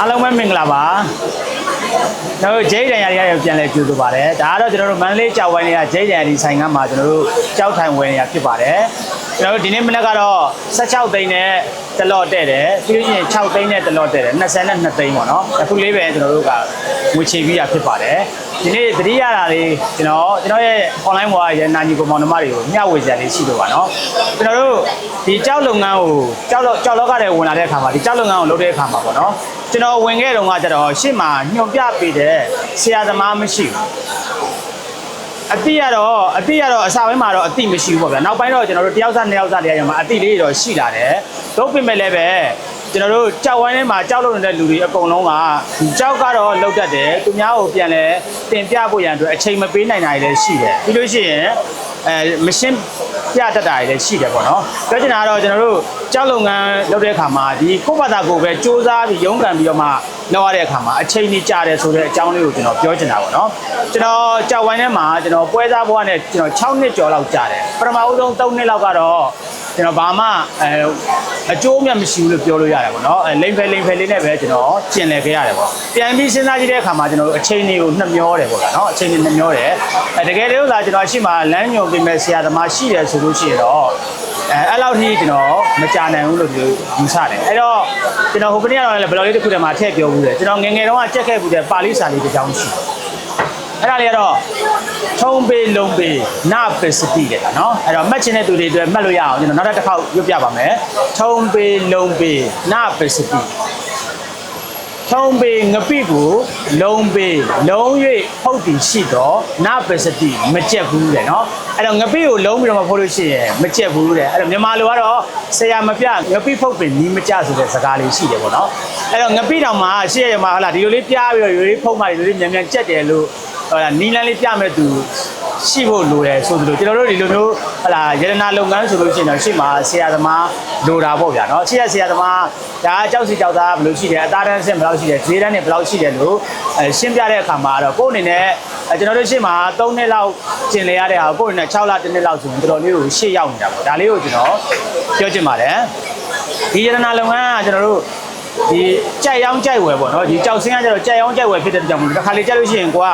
အားလုံးပဲမင်္ဂလာပါကျွန်တော်တို့ဂျိတ်တန်ရာတွေပြန်လဲကြိုဆိုပါတယ်ဒါကတော့ကျွန်တော်တို့မန္တလေးကြောက်ဝိုင်းတွေကဂျိတ်တန်ရာဒီဆိုင်ကမှာကျွန်တော်တို့ကြောက်ထိုင်ဝယ်နေရဖြစ်ပါတယ်ကျွန်တော်တို့ဒီနေ့မနေ့ကတော့16သိန်းနဲ့တလော့တဲ့တယ်ပြီးလို့ရှိရင်6သိန်းနဲ့တလော့တဲ့တယ်22သိန်းပေါ့နော်အခုလေးပဲကျွန်တော်တို့ကငွေချေပြီးတာဖြစ်ပါတယ် ဒီနေ့သတိရတာလေးကျွန်တော်ကျွန်တော်ရဲ့ online ဘွားရဲ့နာညီကောင်မောင်နှမတွေကိုမျှဝေကြလေးရှိလို့ပါနော်ကျွန်တော်တို့ဒီကြောက်လုပ်ငန်းကိုကြောက်လို့ကြောက်လောကတွေဝင်လာတဲ့အခါမှာဒီကြောက်လုပ်ငန်းကိုလုပ်တဲ့အခါမှာပေါ့နော်ကျွန်တော်ဝင်ခဲ့တုန်းကကျတော့ရှေ့မှာညွန်ပြပေးတဲ့ဆရာသမားမရှိဘူး အတိရတော့အတိရတော့အစာပိုင်းမှာတော့အတိမရှိဘူးပေါ့ဗျာနောက်ပိုင်းတော့ကျွန်တော်တို့တယောက်စားနှစ်ယောက်စားတွေရမှာအတိလေးတွေတော့ရှိလာတယ်တို့ပြင်မဲ့လည်းပဲကျွန်တော်တို့ကြောက်ဝိုင်းထဲမှာကြောက်လို့နေတဲ့လူတွေအကုန်လုံးကကြောက်ကတော့လောက်တတ်တယ်သူများကိုပြန်လဲတင်ပြဖို့ရန်အတွက်အချိန်မပေးနိုင်တာတွေလည်းရှိတယ်ပြီးလို့ရှိရင်အဲမရှင်းပြတတ်တာတွေလည်းရှိတယ်ပေါ့နော်ပြောချင်တာကတော့ကျွန်တော်တို့ကြောက်လုပ်ငန်းလုပ်တဲ့အခါမှာဒီကိုယ့်ဘာသာကိုယ်ပဲစူးစမ်းပြီးရုန်းကန်ပြီးတော့မှ လုပ်ရတဲ့အခါမှာအချိန်ကြီးကြာတယ်ဆိုတဲ့အကြောင်းလေးကိုကျွန်တော်ပြောချင်တာပေါ့နော်ကျွန်တော်ကြောက်ဝိုင်းထဲမှာကျွန်တော်ပွဲစားဘွားနဲ့ကျွန်တော်6နှစ်ကျော်လောက်ကြာတယ်ပထမဦးဆုံး3နှစ်လောက်ကတော့ကျွန်တော်ဘာမှအဲအကျိုးမြတ်မရှိဘူးလို့ပြောလို့ရတယ်ပေါ့နော်အဲလိမ့်ဖဲလိမ့်ဖဲလေးနဲ့ပဲကျွန်တော်ကျင်လည်ခဲ့ရတယ်ပေါ့ပြန်ပြီးစဉ်းစားကြည့်တဲ့အခါမှာကျွန်တော်တို့အချိန်လေးကိုနှမျောတယ်ပေါ့နော်အချိန်လေးနှမျောတယ်အဲတကယ်လို့သာကျွန်တော်ရှိမှလမ်းညွန်ပေးမဲ့ဆရာသမားရှိတယ်ဆိုလို့ရှိရင်တော့ အဲအဲ့လောက်ထိကျွန်တော်မကြာနိုင်ဘူးလို့ဒီလိုယူဆတယ်အဲ့တော့ကျွန်တော်ဟိုကနေ့ကတော့လည်းဘယ်လိုလေးတစ်ခုတည်းမှာထည့်ပြောဘူးတယ်ကျွန်တော်ငယ်ငယ်တုန်းကကြက်ခဲ့ဘူးတဲ့ပါဠိစာလေးတစ်ကြောင်းရှိတယ်အဲ့ဒါလေးကတော့ထုံးပေးလုံးပေးနာပစ္စတိတဲ့ကနော်အဲ့တော့မှတ်ချင်တဲ့သူတွေအတွက်မှတ်လို့ရအောင်ကျွန်တော်နောက်တစ်ခေါက်ရွတ်ပြပါမယ်ထုံးပေးလုံးပေးနာပစ္စတိ ထုံးပေးငပိကိုလုံးပေးလုံး၍ဟုတ်တည်ရှိတော့နာပစ္စတိမကြက်ဘူးတဲ့နော်အဲ့တော့ငပိကိုလုံးပြီးတော့မဖို့လို့ရှိရင်မကြက်ဘူးတဲ့အဲ့တော့မြန်မာလိုကတော့ဆရာမပြငပိဖုတ်ပင်နီးမကြဆိုတဲ့စကားလေးရှိတယ်ပေါ့နော်အဲ့တော့ငပိတောင်မှာရှေ့ရမှာဟလာဒီလိုလေးပြားပြီးတော့ရိုးလေးဖုတ်မှဒီလိုလေးမြန်မြန်ကြက်တယ်လို့ဟလာနီးလန်းလေးပြမဲ့သူ ရှိဖို့လိုတယ်ဆိုသလိုကျွန်တော်တို့ဒီလိုမျိုးဟလာရတနာလုပ်ငန်းဆိုလို့ရှိရင်တော့ရှေ့မှာဆရာသမားလိုတာပေါ့ဗျာနော်ရှေ့ရဆရာသမားဒါကြောက်စီကြောက်သားဘယ်လိုရှိတယ်အသားတန်းဆင့်ဘယ်လောက်ရှိတယ်ဈေးတန်းတွေဘယ်လောက်ရှိတယ်လို့အဲရှင်းပြတဲ့အခါမှာတော့ကိုယ့်အနေနဲ့အဲကျွန်တော်တို့ရှေ့မှာ3နှစ်လောက်ကျင်လေရတဲ့ဟာကိုယ့်အနေနဲ့6လတစ်နှစ်လောက်ဆိုရင်တော်တော်လေးကိုရှေ့ရောက်နေတာပေါ့ဒါလေးကိုကျွန်တော်ပြောချင်ပါတယ်ဒီရတနာလုပ်ငန်းကကျွန်တော်တို့ဒီကြိုက်ရောင်းကြိုက်ဝယ်ပေါ့နော်ဒီကြောက်စင်းကကျတော့ကြိုက်ရောင်းကြိုက်ဝယ်ဖြစ်တဲ့ကြောင့်မို့တစ်ခါလေကြက်လို့ရှိရင်ကိုက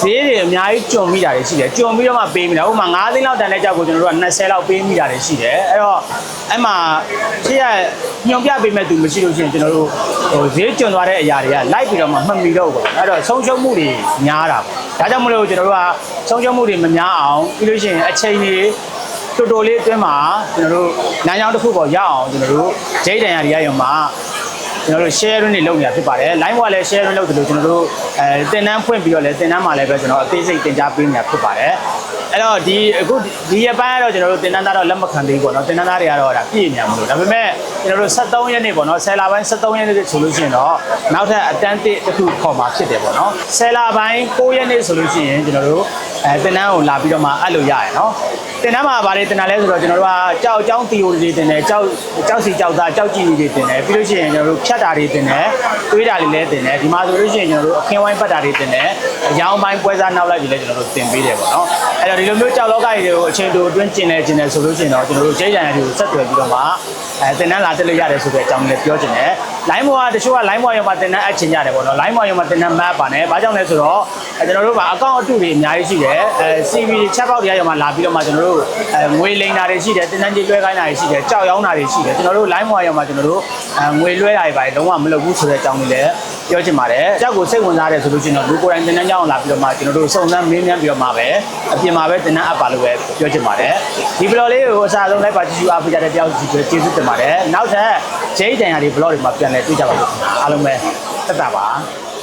ဈေးတွေအများကြီးကြုံမိတာတွေရှိတယ်ကြုံပြီးတော့မှပေးမိတာဥပမာ9သိန်းလောက်တန်တဲ့ကြောက်ကိုကျွန်တော်တို့က20လောက်ပေးမိတာတွေရှိတယ်အဲ့တော့အဲ့မှာရှေ့ရညွန်ပြပေးမဲ့သူမရှိလို့ရှိရင်ကျွန်တော်တို့ဟိုဈေးကျွံသွားတဲ့အရာတွေကလိုက်ပြီးတော့မှမှတ်မိတော့ဘူးပေါ့အဲ့တော့ဆုံးရှုံးမှုတွေများတာပေါ့ဒါကြောင့်မလို့ကျွန်တော်တို့ကဆုံးရှုံးမှုတွေမများအောင်ပြီးလို့ရှိရင်အချိန်တွေတော်တော်လေးအတွင်းမှာကျွန်တော်တို့လမ်းကြောင်းတစ်ခုပေါ်ရအောင်ကျွန်တော်တို့ဂျိတ်တန်ရတွေရရုံမှာ ကျွန်တော်တို့ share တွေလုပ်နေတာဖြစ်ပါတယ်။ line ကလည်း share လုပ်တယ်လို့ကျွန်တော်တို့အဲတင်တန်းဖွင့်ပြီးတော့လည်းတင်တန်းမှာလည်းပဲကျွန်တော်အသေးစိတ်တင် जा ပေးနေတာဖြစ်ပါတယ်။အဲ့တော့ဒီအခုဒီရက်ပိုင်းကတော့ကျွန်တော်တို့တင်တန်းသားတော့လက်မခံသေးဘူးပေါ့နော်။တင်တန်းသားတွေကတော့ဒါပြည့်နေမှာမလို့ဒါပေမဲ့ကျွန်တော်တို့73ရက်နေ့ပေါ့နော်10လပိုင်း73ရက်နေ့ဆိုလို့ရှိရင်တော့နောက်ထပ်အတန်းတစ်တစ်ခုခေါ်မှာဖြစ်တယ်ပေါ့နော်။10လပိုင်း9ရက်နေ့ဆိုလို့ရှိရင်ကျွန်တော်တို့အဲတင်တန်းကိုလာပြီးတော့မှအဲ့လိုရရနော်။တင်တန်းမှာဗာလေတင်တန်းလဲဆိုတော့ကျွန်တော်တို့ကကြောက်အကြောင်း theory တွေတင်တယ်ကြောက်ကြောက်စီကြောက်သားကြောက်ကြည့်တွေတင်တယ်ပြီးလို့ရှိရင်ကျွန်တော်တို့ဖြတ်တာတွေတင်တယ်တွေးတာတွေလည်းတင်တယ်ဒီမှာဆိုလို့ရှိရင်ကျွန်တော်တို့အခင်းဝိုင်းပတ်တာတွေတင်တယ်ရောင်းပိုင်းပွဲစားနောက်လိုက်တွေလည်းကျွန်တော်တို့တင်ပေးတယ်ပေါ့နော်အဲ့တော့ဒီလိုမျိုးကြောက်လောကကြီးတွေကိုအချိန်တိုအတွင်းကျင်နေကျင်နေဆိုလို့ရှိရင်တော့ကျွန်တော်တို့ကျဲကြံရတွေကိုဆက်သွယ်ပြီးတော့မှအဲတင်တန်းလာတက်လို့ရတယ်ဆိုတဲ့အကြောင်းလည်းပြောချင်တယ် line ဘောကတချို့က line ဘောရောမှာတင်တန်းအပ်ချင်ကြတယ်ပေါ့နော် line ဘောရောမှာတင်တန်း map ပါနေဘာကြောင့်လဲဆိုတော့ကျွန်တော်တို့ကအကောင့်အတုတွေအများကြီးရှိတယ်အဲ CV ချက်ပေါက်တွေရောမှာလာပြီးတော့မှကျွန်တော်တို့အဲငွေလိမ်တာတွေရှိတယ်တင်တန်းကြီးလွှဲခိုင်းတာတွေရှိတယ်ကြောက်ရောင်းတာတွေရှိတယ်ကျွန်တော်တို့ line ဘောရောမှာကျွန်တော်တို့အဲငွေလွှဲတာတွေပါတယ်လုံးဝမလုပ်ဘူးဆိုတဲ့အကြောင်းလေးလည်း ပြောချင်ပါတယ်။ကြောက်ကိုစိတ်ဝင်စားတယ်ဆိုလို့ရှိရင်တော့လူကိုယ်တိုင်တင်တန်းကြောင်းလာပြီးတော့မှကျွန်တော်တို့စုံစမ်းမင်းမြန်းပြီးတော့မှပဲအပြင်မှာပဲတင်တန်းအပ်ပါလို့ပဲပြောချင်ပါတယ်။ဒီ blog လေးကိုအစားဆုံးလိုက်ပါကြည့်ရှုအားပေးကြတဲ့တယောက်စီပဲကျေးဇူးတင်ပါတယ်။နောက်ထပ်ဂျိတ်တန်ရာဒီ blog တွေမှာပြန်လည်တွေ့ကြပါလို့အားလုံးပဲတက်တာပါ။